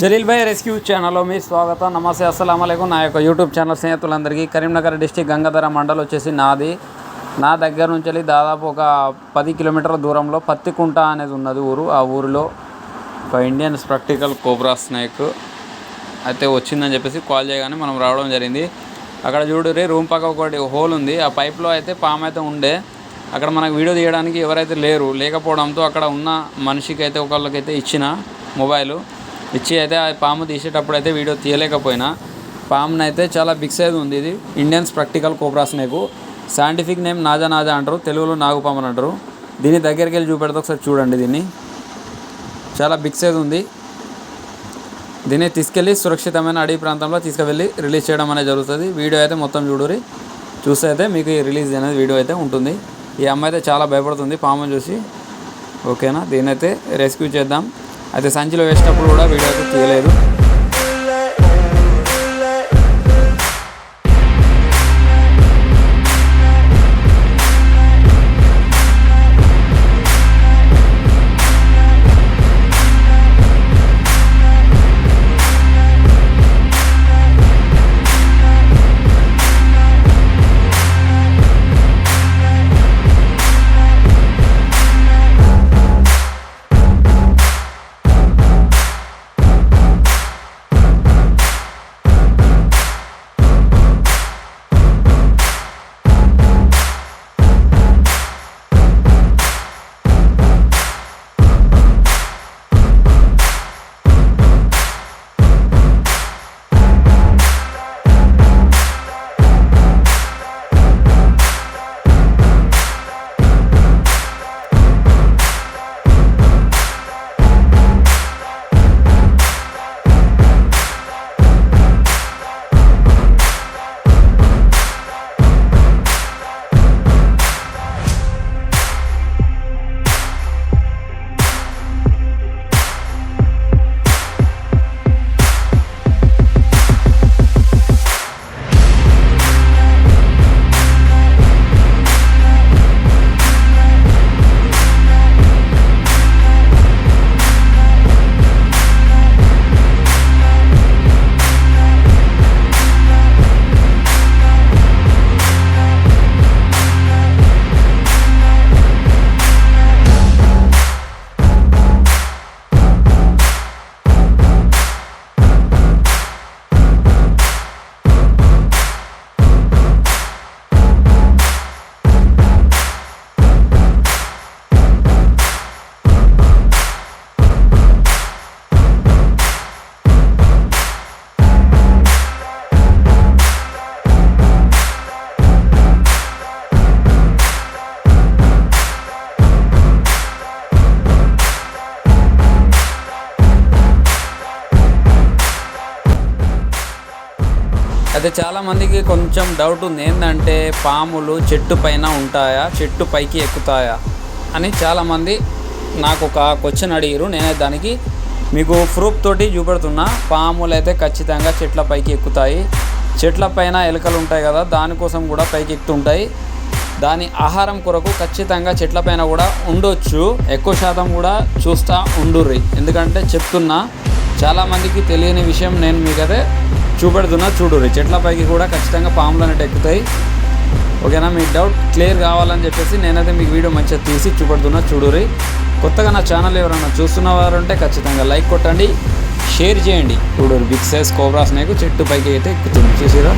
జలీల్ భాయ్ rescue ఛానల్లో మీ స్వాగతం. నమస్తే అస్సలం అయికం నా యొక్క యూట్యూబ్ ఛానల్ స్నేహితులందరికీ కరీంనగర్ డిస్టిక్ గంగాధర మండల్ వచ్చేసి నాది. నా దగ్గర నుంచి వెళ్ళి దాదాపు ఒక పది కిలోమీటర్ల దూరంలో పత్తికుంట అనేది ఉన్నది ఊరు. ఆ ఊరిలో ఒక ఇండియన్ ప్రాక్టికల్ కోబ్రా స్నేక్ అయితే వచ్చిందని చెప్పేసి కాల్ చేయగానే మనం రావడం జరిగింది. అక్కడ చూడురి రూమ్ పక్క ఒకటి హోల్ ఉంది. ఆ పైప్లో అయితే పాము అయితే ఉండే. అక్కడ మనకు వీడియో తీయడానికి ఎవరైతే లేరు లేకపోవడంతో అక్కడ ఉన్న మనిషికి అయితే ఒకళ్ళకైతే ఇచ్చిన మొబైల్. ఇచ్చి అయితే ఆ పాము తీసేటప్పుడు అయితే వీడియో తీయలేకపోయినా. పాముని అయితే చాలా బిగ్ సైజ్ ఉంది ఇది. Indians practical cobra snake. Scientific name naja naja అంటారు. తెలుగులో నాగుపాము అని అంటారు. దీని దగ్గరికి వెళ్ళి చూపెడితే ఒకసారి చూడండి దీన్ని. చాలా బిగ్ సైజ్ ఉంది. దీన్ని తీసుకెళ్ళి సురక్షితమైన అడవి ప్రాంతంలో తీసుకువెళ్ళి రిలీజ్ చేయడం అనేది జరుగుతుంది. వీడియో అయితే మొత్తం చూడురి చూస్తే అయితే మీకు ఈ రిలీజ్ అనేది వీడియో అయితే ఉంటుంది. ఈ అమ్మాయి అయితే చాలా భయపడుతుంది పాముని చూసి. ఓకేనా? దీన్ని అయితే రెస్క్యూ చేద్దాం. అయితే సంచిలో వేసేటప్పుడు కూడా వీడియో అయితే తీయలేదు. అయితే చాలామందికి కొంచెం డౌట్ ఉంది. ఏంటంటే పాములు చెట్టు పైన ఉంటాయా? చెట్టు పైకి ఎక్కుతాయా? అని చాలామంది నాకు ఒక క్వశ్చన్ అడిగారు నేనే దానికి మీకు ప్రూఫ్ తోటి చూపెడుతున్నా. పాములు అయితే ఖచ్చితంగా చెట్ల పైకి ఎక్కుతాయి. చెట్ల పైన ఎలుకలు ఉంటాయి కదా దానికోసం కూడా పైకి ఎక్కుతుంటాయి. దాని ఆహారం కొరకు ఖచ్చితంగా చెట్ల పైన కూడా ఉండొచ్చు. ఎక్కువ శాతం కూడా చూస్తూ ఉండుర్రి. ఎందుకంటే చెప్తున్నా చాలామందికి తెలియని విషయం నేను మీకైతే చూపెడుతున్నా చూడుర్రి చెట్ల పైకి కూడా ఖచ్చితంగా పాములు అనేవి ఎక్కుతాయి. ఓకేనా మీకు డౌట్ క్లియర్ కావాలని చెప్పేసి నేనైతే మీకు వీడియో మంచిగా తీసి చూపెడుతున్నా చూడుర్రి కొత్తగా నా ఛానల్ ఎవరైనా చూస్తున్నవారు ఉంటే ఖచ్చితంగా లైక్ కొట్టండి షేర్ చేయండి. చూడురు బిగ్ సైజ్ కోబ్రా స్నేక్ చెట్టు పైకి అయితే ఎక్కుతుంది. చూసిరా